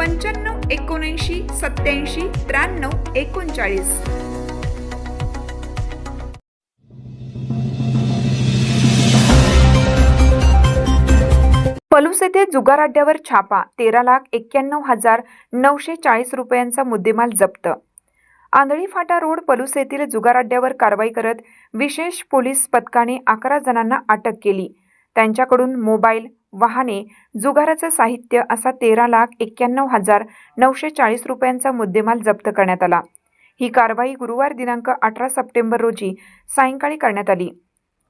पंच्याण्णव एकोणऐंशी सत्याऐंशी त्र्याण्णव एकोणचाळीस. पलूस येथे जुगार अड्ड्यावर छापा तेरा लाख एक्क्याण्णव हजार नऊशे चाळीस रुपयांचा मुद्देमाल जप्त. आंधळी फाटा रोड पलूस येथील जुगार अड्ड्यावर कारवाई करत विशेष पोलीस पथकाने अकरा जणांना अटक केली. त्यांच्याकडून मोबाईल वाहने जुगाराचं साहित्य असा तेरा लाख एक्क्याण्णव हजार नऊशे चाळीस रुपयांचा मुद्देमाल जप्त करण्यात आला. ही कारवाई गुरुवार दिनांक अठरा सप्टेंबर रोजी सायंकाळी करण्यात आली.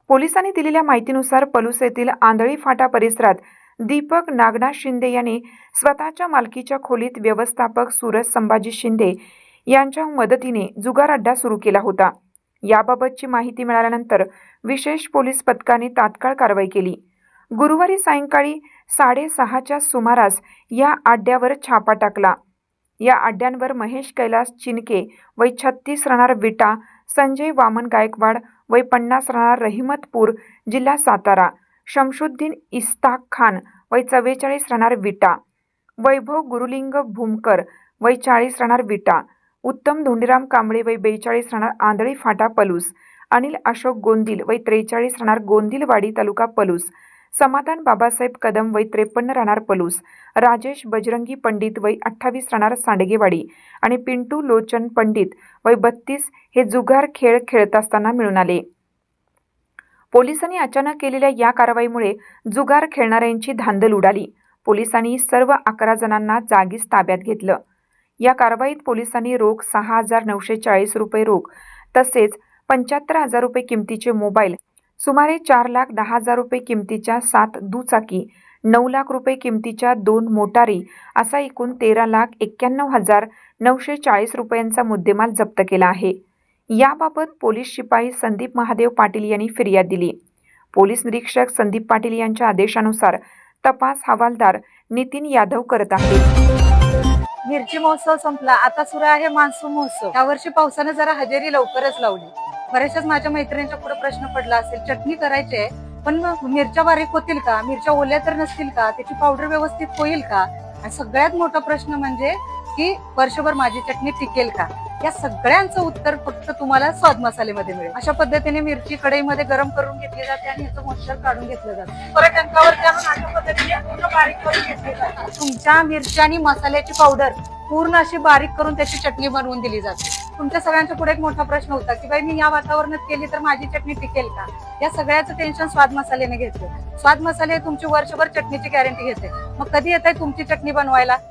पोलिसांनी दिलेल्या माहितीनुसार पलूस येथील आंधळी फाटा परिसरात दीपक नागनाथ शिंदे यांनी स्वतःच्या मालकीच्या खोलीत व्यवस्थापक सूरज संभाजी शिंदे यांच्या मदतीने जुगार अड्डा सुरू केला होता. याबाबतची माहिती मिळाल्यानंतर विशेष पोलीस पथकाने तात्काळ कारवाई केली. गुरुवारी सायंकाळी साडेसहाच्या सुमारास या अड्ड्यावर छापा टाकला. या अड्ड्यांवर महेश कैलास चिनके वय छत्तीस राहणार विटा संजय वामन गायकवाड वय पन्नास राहणार रहिमतपूर जिल्हा सातारा शमशुद्दीन इस्ताक खान वय चव्वेचाळीस राहणार विटा वैभव गुरुलिंग भूमकर वय चाळीस राहणार विटा उत्तम धोंडीराम कांबळे वय बेचाळीस राहणार आंधळी फाटा पलूस अनिल अशोक गोंदिल वय त्रेचाळीस राहणार गोंदिलवाडी तालुका पलूस समाधान बाबासाहेब कदम वय त्रेपन्न राहणार पलूस राजेश बजरंगी पंडित वय अठ्ठावीस राहणार सांडगेवाडी आणि पिंटू लोचन पंडित वय बत्तीस हे जुगार खेळ खेळत असताना मिळून आले. पोलिसांनी अचानक केलेल्या या कारवाईमुळे जुगार खेळणाऱ्यांची धांदल उडाली. पोलिसांनी सर्व अकरा जणांना जागीच ताब्यात घेतलं. या कारवाईत पोलिसांनी रोख सहा हजार नऊशे चाळीस रुपये रोख तसेच पंच्याहत्तर हजार रुपये किमतीचे मोबाईल सुमारे चार लाख दहा हजार रुपये किमतीच्या सात दुचाकी नऊ लाख रुपये किमतीच्या दोन मोटारी असा एकूण तेरा लाख एक्क्याण्णव हजार नऊशे चाळीस रुपयांचा मुद्देमाल जप्त केला आहे. याबाबत पोलीस शिपाई संदीप महादेव पाटील यांनी फिर्याद दिली. पोलीस निरीक्षक संदीप पाटील यांच्या आदेशानुसार तपास हवालदार नितीन यादव करत आहेत मिरची महोत्सव संपला. आता सुरू आहे मान्सून महोत्सव. यावर्षी पावसानं जरा हजेरी लवकरच लावली. बऱ्याचशाच माझ्या मैत्रिणींच्या पुढे प्रश्न पडला असेल चटणी करायची आहे पण मिरच्या बारीक होतील का? मिरच्या ओल्या तर नसतील का? त्याची पावडर व्यवस्थित होईल का? आणि सगळ्यात मोठा प्रश्न म्हणजे की वर्षभर माझी चटणी टिकेल का? या सगळ्यांचं उत्तर फक्त तुम्हाला स्वाद मसालेमध्ये मिळेल. अशा पद्धतीने मिरची कढईमध्ये गरम करून घेतली जाते आणि याचं मॉइश्चर काढून घेतलं जातं. परत टंकावरती अशा पद्धतीने पूर्ण बारीक करून घेतली जाते. तुमच्या मिरची आणि मसाल्याची पावडर पूर्ण अशी बारीक करून त्याची चटणी बनवून दिली जाते. तुमच्या सगळ्यांच्या पुढे एक मोठा प्रश्न होता की बाई मी या वातावरणात केली तर माझी चटणी टिकेल का? या सगळ्याचं टेन्शन स्वाद मसाल्याने घेतलं. स्वाद मसाले तुमची वर्षभर चटणीची गॅरंटी घेते. मग कधी येत आहे तुमची चटणी बनवायला?